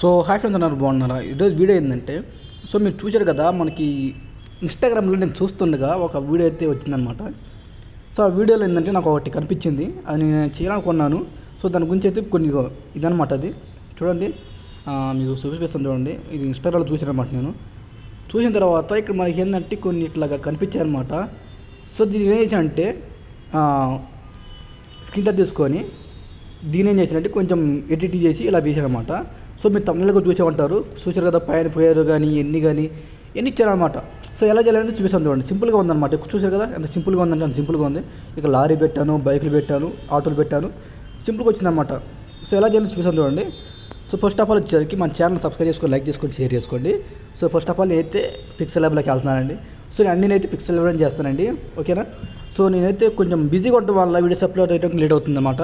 So hi friends అన్నారు బాగున్నారా? ఈరోజు వీడియో ఏంటంటే సో మీరు చూశారు కదా మనకి ఇన్స్టాగ్రామ్లో నేను చూస్తుండగా ఒక వీడియో అయితే వచ్చిందనమాట సో ఆ వీడియోలో ఏంటంటే నాకు ఒకటి కనిపించింది. అది నేను చేయాలనుకున్నాను సో దాని గురించి అయితే కొన్ని ఇదనమాట అది. చూడండి. మీకు చూపిస్తాను చూడండి. ఇది ఇన్స్టాగ్రామ్లో చూసానమాట నేను. చూసిన తర్వాత ఇక్కడ మనకి ఏంటంటే కొన్ని ఇట్లాగా కనిపించాయన్నమాట. సో దీని ఏం చేశానంటే స్క్రీన్ షాట్ తీసుకొని దీని ఏం చేశానంటే కొంచెం ఎడిట్ చేసి ఇలా వేసారనమాట సో మీరు తమిళలో చూసే ఉంటారు చూసారు కదా పైన పోయారు కానీ ఎన్ని కానీ ఎన్ని ఇచ్చారనమాట సో ఎలా చేయాలంటే చూపిస్తాను చూడండి. సింపుల్గా ఉందన్నమాట. ఎక్కువ చూసారు కదా ఎంత సింపుల్గా ఉందంటే అంత సింపుల్గా ఉంది. ఇక లారీ పెట్టాను బైకులు పెట్టాను ఆటోలు పెట్టాను. సింపుల్గా వచ్చిందన్నమాట. సో ఎలా చేయాలో చూపిస్తాను చూడండి. సో ఫస్ట్ ఆఫ్ ఆల్ వచ్చేసరికి మన ఛానల్ సబ్స్క్రైబ్ చేసుకొని లైక్ చేసుకోండి షేర్ చేసుకోండి. సో ఫస్ట్ ఆఫ్ ఆల్ నేనైతే పిక్సెల్ ల్యాబ్లోకి వెళ్తున్నానండి. సో నేను అన్ని అయితే పిక్సెల్ ల్యాబ్లో చేస్తానండి. ఓకేనా? సో నేనైతే కొంచెం బిజీగా ఉండటం వల్ల వీడియోస్ అప్లోడ్ అయ్యడానికి లేట్ అవుతుందన్నమాట.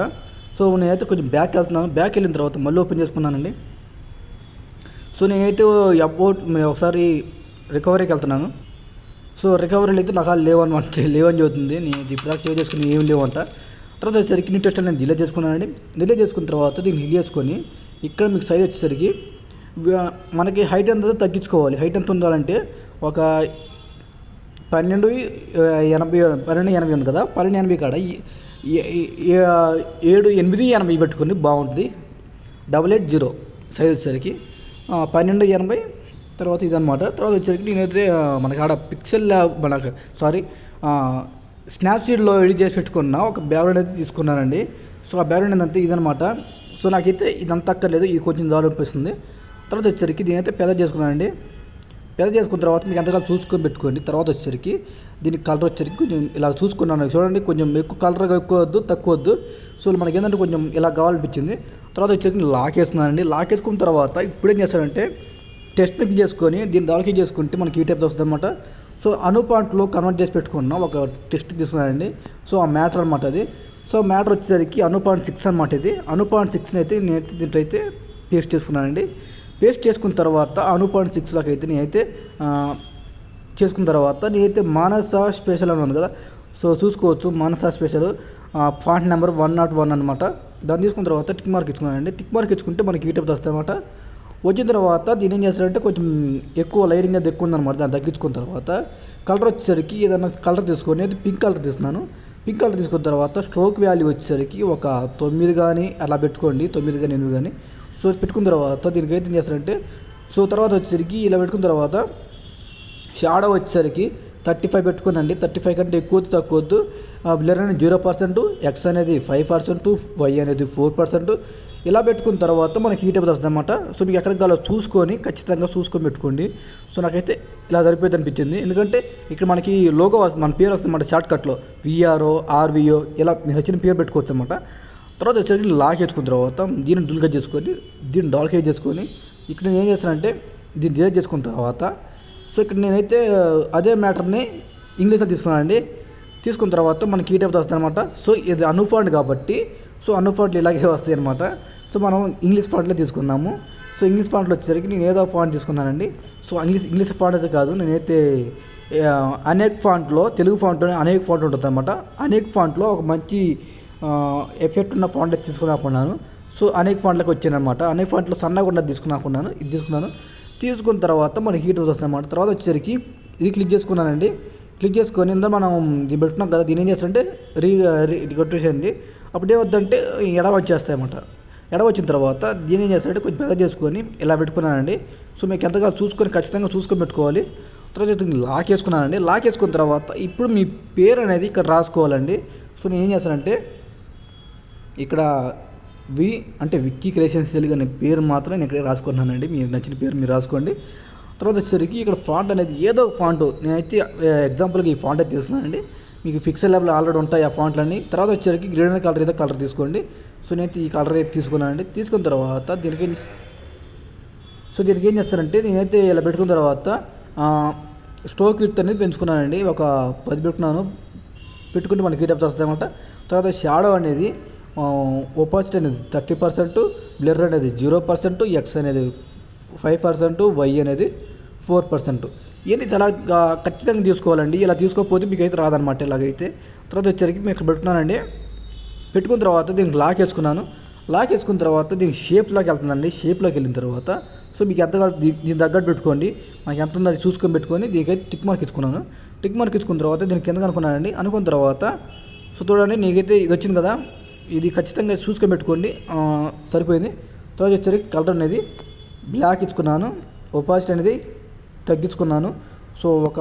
సో నేనైతే కొంచెం బ్యాక్ వెళ్తున్నాను. బ్యాక్ వెళ్ళిన తర్వాత మళ్ళీ ఓపెన్ చేసుకున్నానండి. సో నేనైతే అబౌట్ ఒకసారి రికవరీకి వెళ్తున్నాను. సో రికవరీలు అయితే నాకు లేవన్నమాట లేవని చెబుతుంది. నేను ఇప్పుడు సేవ్ చేసుకుని ఏం లేవంట. తర్వాత వచ్చేసరికి నీ టెస్ట్ నేను డిలే చేసుకున్నానండి. డిలే చేసుకున్న తర్వాత దీన్ని హిల్ చేసుకొని ఇక్కడ మీకు సైజ్ వచ్చేసరికి మనకి హైట్ ఎంత తగ్గించుకోవాలి. హైట్ ఎంత ఉండాలంటే ఒక పన్నెండు ఎనభై పన్నెండు ఎనభై ఉంది కదా. పన్నెండు ఎనభై కాడ. ఈ- ఏడు ఎనిమిది ఎనభై పెట్టుకుని బాగుంటుంది. డబల్ ఎయిట్ జీరో సైజ్ వచ్చేసరికి. పన్నెండు ఎనభై తర్వాత ఇదనమాట తర్వాత వచ్చేసరికి నేనైతే మనకి ఆడ పిక్సెల్ మనకు సారీ స్నాప్సీడ్లో ఎడిట్ చేసి పెట్టుకున్న ఒక బ్యాగ్రౌండ్ అయితే తీసుకున్నానండి. సో ఆ బ్యాగ్రౌండ్ ఏంటంటే ఇదనమాట సో నాకైతే ఇదంతా అక్కర్లేదు ఇది కొంచెం దారి అనిపిస్తుంది. తర్వాత వచ్చేసరికి దీనైతే పెద్ద చేసుకున్నానండి. పెద్ద చేసుకున్న తర్వాత మీకు ఎంతకాలం చూసుకొని పెట్టుకోండి. తర్వాత వచ్చేసరికి దీనికి కలర్ వచ్చేసరికి కొంచెం ఇలా చూసుకున్నాను. చూడండి కొంచెం ఎక్కువ కలర్ ఎక్కువ వద్దు తక్కువ వద్దు సో మనకి ఏంటంటే కొంచెం ఇలా కావాలనిపించింది. తర్వాత వచ్చేసరికి లాక్ వేస్తున్నానండి. లాక్ వేసుకున్న తర్వాత ఇప్పుడు ఏం చేస్తానంటే టెస్ట్ పిక్ చేసుకొని దీన్ని దానికి చేసుకుంటే మనకి ఈ టైప్ వస్తుంది అనమాట సో అను పాయింట్లో కన్వర్ట్ చేసి పెట్టుకున్న ఒక టెస్ట్ తీసుకున్నానండి. సో ఆ మ్యాటర్ అనమాట అది. సో మ్యాటర్ వచ్చేసరికి అను పాయింట్ సిక్స్ అనమాట ఇది. అను పాయింట్ సిక్స్ని అయితే నేను దీంట్లో అయితే పేస్ట్ చేసుకున్నానండి. పేస్ట్ చేసుకున్న తర్వాత అను పాయింట్ సిక్స్లోకి అయితే నేనైతే చేసుకున్న తర్వాత నేనైతే మానస స్పెషల్ అని ఉంది కదా సో చూసుకోవచ్చు Manasa special font number one nought one అనమాట దాన్ని తీసుకున్న తర్వాత టిక్ మార్క్ ఇచ్చుకున్నానండి. టిక్ మార్క్ ఇచ్చుకుంటే మనకి హీటప్ వస్తాయి అనమాట వచ్చిన తర్వాత దీని ఏం చేస్తారంటే కొంచెం ఎక్కువ లైటింగ్ అది ఎక్కువ ఉందన్నమాట దాన్ని తగ్గించుకున్న తర్వాత. కలర్ వచ్చేసరికి ఏదైనా కలర్ తీసుకొని అయితే పింక్ కలర్ తీస్తున్నాను. పింక్ కలర్ తీసుకున్న తర్వాత స్ట్రోక్ వాల్యూ వచ్చేసరికి ఒక తొమ్మిది కానీ అలా పెట్టుకోండి తొమ్మిది కానీ ఎనిమిది కానీ సో పెట్టుకున్న తర్వాత దీనికి అయితే ఏం చేస్తారంటే సో తర్వాత వచ్చేసరికి ఇలా పెట్టుకున్న తర్వాత షాడో వచ్చేసరికి థర్టీ ఫైవ్ పెట్టుకోనండి. థర్టీ ఫైవ్ కంటే ఎక్కువ తక్కువ వద్దు. బ్లర్ అనేది జీరో పర్సెంట్ ఎక్స్ అనేది ఫైవ్ పర్సెంట్ వై అనేది ఫోర్ పర్సెంట్ ఇలా పెట్టుకున్న తర్వాత మనకి హీట్ టైప్ వస్తుంది అనమాట సో మీకు ఎక్కడికి కావాలో చూసుకొని ఖచ్చితంగా చూసుకొని పెట్టుకోండి. సో నాకైతే ఇలా సరిపోయింది అనిపించింది. ఎందుకంటే ఇక్కడ మనకి లోగో వస్తుంది మన పేరు వస్తుంది అన్నమాట షార్ట్ కట్లో విఆర్ఓ ఆర్విఓ ఇలా మీరు నచ్చిన పేరు పెట్టుకోవచ్చు అనమాట తర్వాత వచ్చేసరికి లాక్ వేసుకున్న తర్వాత దీన్ని డుల్గా చేసుకొని దీన్ని డాల్కేజ్ చేసుకొని ఇక్కడ నేను ఏం చేస్తానంటే దీన్ని డిజైన్ చేసుకున్న తర్వాత సో ఇక్కడ నేనైతే uh, అదే మ్యాటర్ని ఇంగ్లీష్లో తీసుకున్నానండి. తీసుకున్న తర్వాత మనకి ఈ టైప్ వస్తుంది అనమాట సో ఇది అనుఫాండ్ కాబట్టి సో అనుఫాంట్లు ఇలాగే వస్తాయి అనమాట సో మనం ఇంగ్లీష్ ఫాంట్లో తీసుకుందాము. సో ఇంగ్లీష్ ఫాంట్లో వచ్చేసరికి నేను ఏదో ఫాంట్ తీసుకున్నానండి. సో ఇంగ్లీష్ ఇంగ్లీష్ ఫాంట్ అయితే కాదు నేనైతే uh, అనేక ఫాంట్లో తెలుగు ఫాంట్లో అనేక ఫాంట్ ఉంటుంది అనమాట అనేక ఫాంట్లో ఒక మంచి ఎఫెక్ట్ ఉన్న ఫాంట్ తీసుకున్నాకున్నాను. సో అనేక ఫాంట్లకు వచ్చాను అనమాట అనేక ఫాంట్లో సన్నగా ఉన్నది తీసుకున్నాకున్నాను. ఇది తీసుకున్నాను. తీసుకున్న తర్వాత మనకి హీట్ వస్తుంది తర్వాత వచ్చేసరికి ఇది క్లిక్ చేసుకున్నానండి. క్లిక్ చేసుకొని ఇందా మనం ఇది పెట్టుకున్నాం కదా దీని ఏం చేస్తారంటే రీ రీ కొట్టేసేయండి. అప్పుడు ఏమవుతుందంటే ఎడ వచ్చేస్తాయి ఎడవ ఎడ వచ్చిన తర్వాత దీని ఏం చేస్తారంటే కొంచెం పెద్ద చేసుకొని ఇలా పెట్టుకున్నానండి. సో మీకు ఎంతగా చూసుకొని ఖచ్చితంగా చూసుకొని పెట్టుకోవాలి. తర్వాత లాక్ వేసుకున్నానండి లాక్ వేసుకున్న తర్వాత ఇప్పుడు మీ పేరు అనేది ఇక్కడ రాసుకోవాలండి. సో నేను ఏం చేస్తానంటే ఇక్కడ వి అంటే విక్కీ క్రియేషన్స్ తెలుగు అనే పేరు మాత్రం నేను ఇక్కడ రాసుకున్నానండి మీరు నచ్చిన పేరు మీరు రాసుకోండి. తర్వాత వచ్చేసరికి ఇక్కడ ఫాంట్ అనేది ఏదో ఫాంటు ఫాంట్ నేనైతే ఎగ్జాంపుల్కి ఈ ఫాంట్ అయితే తీసుకున్నానండి. మీకు ఫిక్సెల్ లెవెల్ ఆల్రెడీ ఉంటాయి ఆ ఫాంట్లన్నీ తర్వాత వచ్చేసరికి గ్రీన్ కలర్ ఏదో కలర్ తీసుకోండి. సో నేనైతే ఈ కలర్ అయితే తీసుకున్నానండి. తీసుకున్న తర్వాత దీనికి సో దీనికి ఏం చేస్తారంటే నేనైతే ఇలా పెట్టుకున్న తర్వాత స్టోక్ విత్ అనేది పెంచుకున్నానండి. ఒక పది పెట్టుకున్నాను. పెట్టుకుంటే మనకి హీటప్స్ వస్తాయి అనమాట తర్వాత షాడో అనేది ఒపాసిటీ అనేది థర్టీ పర్సెంట్ బ్లర్ అనేది జీరో పర్సెంట్ ఎక్స్ అనేది ఫైవ్ పర్సెంట్ వై అనేది ఫోర్ పర్సెంట్ ఇవన్నీ చాలా ఖచ్చితంగా తీసుకోవాలండి. ఇలా తీసుకోకపోతే మీకు అయితే రాదనమాట ఇలాగైతే. తర్వాత వచ్చేసరికి మీకు ఇక్కడ పెట్టుకున్నానండి. పెట్టుకున్న తర్వాత దీనికి లాక్ వేసుకున్నాను. లాక్ వేసుకున్న తర్వాత దీనికి షేప్లోకి వెళ్తుందండి. షేప్లోకి వెళ్ళిన తర్వాత సో మీకు ఎంత దీ- దీని తగ్గట్టు పెట్టుకోండి. నాకు ఎంత ఉందో అది చూసుకొని పెట్టుకొని దీనికైతే టిక్ మార్క్ ఇచ్చుకున్నాను. టిక్ మార్క్ ఇచ్చుకున్న తర్వాత దీనికి కింద అనుకున్నానండి. అనుకున్న తర్వాత సో చూడండి నీకైతే ఇది వచ్చింది కదా. ఇది ఖచ్చితంగా చూసుకొని పెట్టుకోండి. సరిపోయింది. తర్వాత వచ్చేసరికి కలర్ అనేది బ్లాక్ ఇచ్చుకున్నాను. ఒపాసిటీ అనేది తగ్గించుకున్నాను. సో ఒక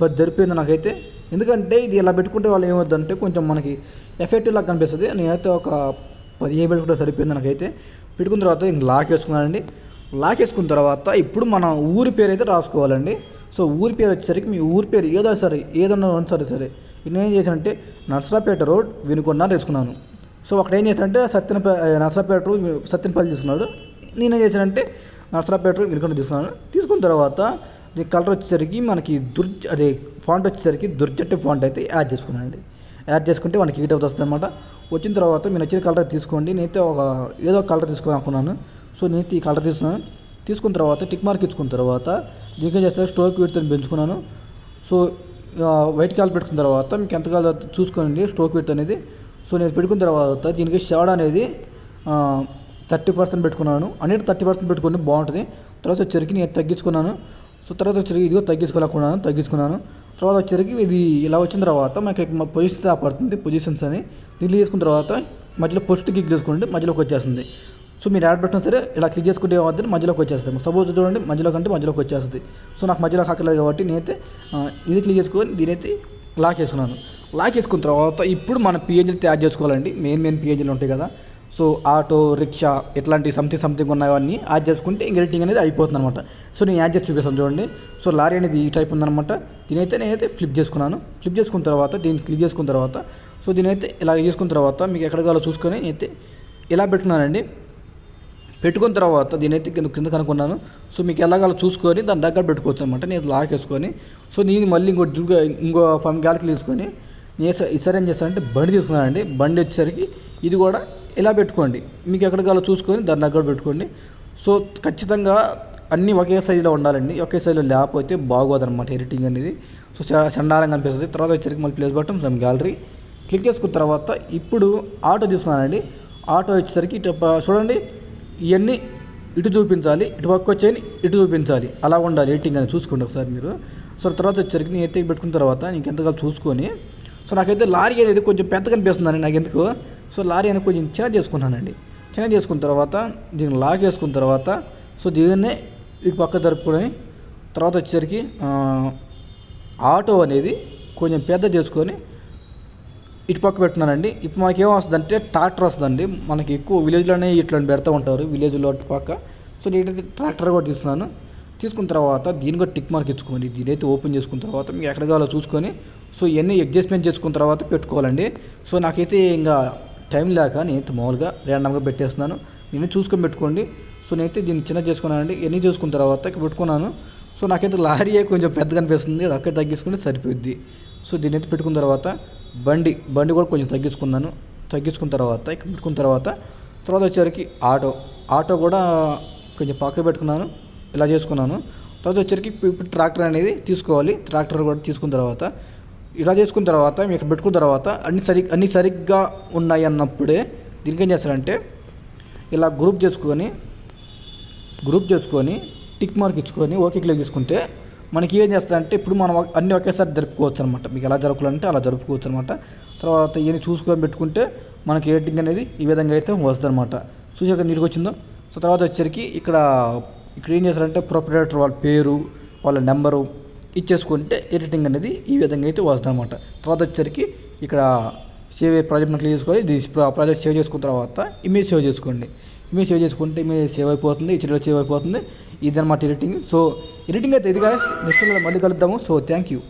పది జరిపోయింది నాకైతే. ఎందుకంటే ఇది ఇలా పెట్టుకుంటే వాళ్ళు ఏమవుద్దంటే కొంచెం మనకి ఎఫెక్టివ్ లాగా కనిపిస్తుంది. నేనైతే ఒక పదిహేను పెట్టుకుంటే సరిపోయింది నాకైతే. పెట్టుకున్న తర్వాత ఇంక లాక్ వేసుకున్నానండి. లాక్ వేసుకున్న తర్వాత ఇప్పుడు మన ఊరి పేరు అయితే రాసుకోవాలండి. సో ఊరి పేరు వచ్చేసరికి మీ ఊరి పేరు ఏదో సరే ఏదన్నా సరే సరే. నేనేం చేశానంటే నర్సరాపేట రోడ్ వినుకొండ తెచ్చుకున్నాను సో అక్కడ ఏం చేశానంటే సత్యనపే నర్సరాపేట రోడ్ సత్యనపల్లి తీసుకున్నాడు. నేనేం చేశానంటే నర్సరాపేట రోడ్ వినుకొండ తీసుకున్నాను. తీసుకున్న తర్వాత దీని కలర్ వచ్చేసరికి మనకి దుర్ అదే ఫాంట్ వచ్చేసరికి దుర్జట్టి ఫాంట్ అయితే యాడ్ చేసుకున్నాను అండి యాడ్ చేసుకుంటే మనకి హీట్ అవుతుంది అనమాట వచ్చిన తర్వాత మీరు నచ్చిన కలర్ తీసుకోండి. నేనైతే ఒక ఏదో ఒక కలర్ తీసుకొని అనుకున్నాను. సో నేనైతే ఈ కలర్ తీసుకున్నాను. తీసుకున్న తర్వాత టిక్ మార్క్ ఇచ్చుకున్న తర్వాత దీనికి ఏం స్ట్రోక్ స్టోక్ పెంచుకున్నాను. సో వైట్ కాల్ పెట్టుకున్న తర్వాత మీకు ఎంత కావాలో చూసుకోండి స్టోక్ విత్ అనేది. సో నేను పెట్టుకున్న తర్వాత దీనికి షాడ్ అనేది థర్టీ పర్సెంట్ పెట్టుకున్నాను. అనేది థర్టీ పర్సెంట్ పెట్టుకుంటే బాగుంటుంది. తర్వాత వచ్చరికి నేను తగ్గించుకున్నాను. సో తర్వాత వచ్చరికి ఇదిగో తగ్గించుకోలేకున్నాను తగ్గించుకున్నాను. తర్వాత వచ్చరికి ఇది ఇలా వచ్చిన తర్వాత మనకి పొజిషన్ పడుతుంది పొజిషన్స్ అని. దీన్ని చేసుకున్న తర్వాత మధ్యలో పోస్ట్ గిగ్ చేసుకోండి మధ్యలోకి వచ్చేస్తుంది. సో మీరు యాడ్ పెట్టినా సరే ఇలా క్లిక్ చేసుకుంటే ఏమవుతుంది? మధ్యలోకి వచ్చేస్తుంది. సపోజ్ చూడండి మధ్యలో కంటే మధ్యలోకి వచ్చేస్తుంది. సో నాకు మధ్యలో కాకలేదు కాబట్టి నేనైతే ఇది క్లిక్ చేసుకొని దీనైతే లాక్ చేసుకున్నాను. లాక్ చేసుకున్న తర్వాత ఇప్పుడు మన పిహెచ్లు తయారు చేసుకోవాలండి. మెయిన్ మెయిన్ పిహెచ్లు ఉంటాయి కదా. సో ఆటో రిక్షా ఇట్లాంటి సంథింగ్ సంథింగ్ ఉన్నవన్నీ యాడ్ చేసుకుంటే ఇంక ఎడిటింగ్ అనేది అయిపోతుంది అనమాట సో నేను యాడ్ చేసి చూపిస్తాను చూడండి. సో లారీ అనేది ఈ టైప్ ఉందన్నమాట. దీనైతే నేనైతే ఫ్లిప్ చేసుకున్నాను. ఫ్లిప్ చేసుకున్న తర్వాత దీన్ని క్లిక్ చేసుకున్న తర్వాత సో దీనైతే ఇలా చేసుకున్న తర్వాత మీకు ఎక్కడ కావాలో చూసుకొని నేనైతే ఇలా పెట్టుకున్నానండి. పెట్టుకున్న తర్వాత దీనైతే కింద కింద కనుక్కున్నాను. సో మీకు ఎలాగో చూసుకొని దాని దగ్గర పెట్టుకోవచ్చు అనమాట నేను లాక్ వేసుకొని. సో నేను మళ్ళీ ఇంకో ఇంకో ఫైవ్ గ్యాలకి తీసుకొని నేను ఈసారి ఏం చేస్తానంటే బండి తీసుకున్నానండి. బండి వచ్చేసరికి ఇది కూడా ఇలా పెట్టుకోండి. మీకు ఎక్కడ కావాలో చూసుకొని దాని దగ్గర పెట్టుకోండి. సో ఖచ్చితంగా అన్నీ ఒకే సైజులో ఉండాలండి. ఒకే సైజులో లేకపోతే బాగోదన్నమాట ఎడిటింగ్ అనేది. సో చండాలంగా అనిపిస్తుంది. తర్వాత వచ్చేసరికి మళ్ళీ place button from gallery. Click చేసుకున్న తర్వాత ఇప్పుడు ఆటో తీసుకున్నానండి. ఆటో వచ్చేసరికి చూడండి. ఇవన్నీ ఇటు చూపించాలి ఇటు పక్క వచ్చేయని ఇటు చూపించాలి. అలా ఉండాలి ఎయిటింగ్ అని చూసుకోండి ఒకసారి మీరు. సో తర్వాత వచ్చేసరికి నేను ఎత్తికి పెట్టుకున్న తర్వాత నీకు ఎంతగా చూసుకొని సో నాకైతే లారీ అనేది కొంచెం పెద్ద కనిపిస్తుందండి నాకు ఎందుకు సో లారీ అనేది కొంచెం చిన్న చేసుకున్నానండి చిన్న చేసుకున్న తర్వాత దీన్ని లాక్ వేసుకున్న తర్వాత సో దీన్నే ఇటు పక్క జరుపుకొని తర్వాత వచ్చేసరికి ఆటో అనేది కొంచెం పెద్ద చేసుకొని ఇటు పక్క పెట్టున్నానండి ఇప్పుడు మనకి ఏం వస్తుంది అంటే ట్రాక్టర్ వస్తుందండి. మనకి ఎక్కువ విలేజ్లోనే ఇట్లాంటి పెడతా ఉంటారు విలేజ్లో అటు పక్క సో నేనైతే ట్రాక్టర్ కూడా తీసుకున్నాను తీసుకున్న తర్వాత దీని కూడా టిక్ మార్క్ ఇచ్చుకోండి. దీనైతే ఓపెన్ చేసుకున్న తర్వాత మీకు ఎక్కడ కావాలో చూసుకొని సో ఇవన్నీ అడ్జస్ట్మెంట్ చేసుకున్న తర్వాత పెట్టుకోవాలండి. సో నాకైతే ఇంకా టైం లేక నేనైతే మామూలుగా ర్యాండమ్గా పెట్టేస్తున్నాను. నేను చూసుకొని పెట్టుకోండి. సో నేనైతే దీన్ని చిన్న చేసుకున్నానండి. ఎన్ని చేసుకున్న తర్వాత పెట్టుకున్నాను. సో నాకైతే లారీ కొంచెం పెద్దగా అనిపిస్తుంది. అది అక్కడ తగ్గించుకుంటే సరిపోద్ది సో దీన్ని అయితే పెట్టుకున్న తర్వాత బండి బండి కూడా కొంచెం తగ్గించుకున్నాను. తగ్గించుకున్న తర్వాత ఇక్కడ పెట్టుకున్న తర్వాత తర్వాత వచ్చేసరికి ఆటో. ఆటో కూడా కొంచెం పక్క పెట్టుకున్నాను ఇలా చేసుకున్నాను. తర్వాత వచ్చేసరికి ఇప్పుడు ట్రాక్టర్ అనేది తీసుకోవాలి. ట్రాక్టర్ కూడా తీసుకున్న తర్వాత ఇలా చేసుకున్న తర్వాత మేము ఇక్కడ పెట్టుకున్న తర్వాత అన్ని సరి అన్ని సరిగ్గా ఉన్నాయి అన్నప్పుడే దీనికి ఏం చేస్తారంటే ఇలా గ్రూప్ చేసుకొని గ్రూప్ చేసుకొని టిక్ మార్క్ ఇచ్చుకొని ఓకే క్లిక్ చేసుకుంటే మనకి ఏం చేస్తారంటే ఇప్పుడు మనం అన్నీ అన్ని ఒకేసారి జరుపుకోవచ్చు అనమాట మీకు ఎలా జరుపుకోవాలంటే అలా జరుపుకోవచ్చు అనమాట తర్వాత ఇవన్నీ చూసుకొని పెట్టుకుంటే మనకి ఎడిటింగ్ అనేది ఈ విధంగా అయితే వస్తుంది అనమాట చూసాక నీటికి వచ్చిందో సో తర్వాత వచ్చేసరికి ఇక్కడ ఇక్కడ ఏం చేస్తారంటే ప్రొపరేటర్ వాళ్ళ పేరు వాళ్ళ నెంబరు ఇచ్చేసుకుంటే ఎడిటింగ్ అనేది ఈ విధంగా అయితే వస్తుంది అనమాట తర్వాత వచ్చేసరికి ఇక్కడ సేవ్ ప్రాజెక్ట్ క్లియర్ చేసుకొని ఇది ప్రాజెక్ట్ సేవ్ చేసుకున్న తర్వాత ఇమేజ్ సేవ్ చేసుకోండి. ఇమేజ్ సేవ్ చేసుకుంటే ఇమేజ్ సేవ్ అయిపోతుంది ఈ హెచ్డీలో సేవ్ అయిపోతుంది. ఇదన్నమాట ఎడిటింగ్. సో ఎడిటింగ్ అయితే ఇదిగా నెక్స్ట్ మళ్ళీ కలుద్దాము. So thank you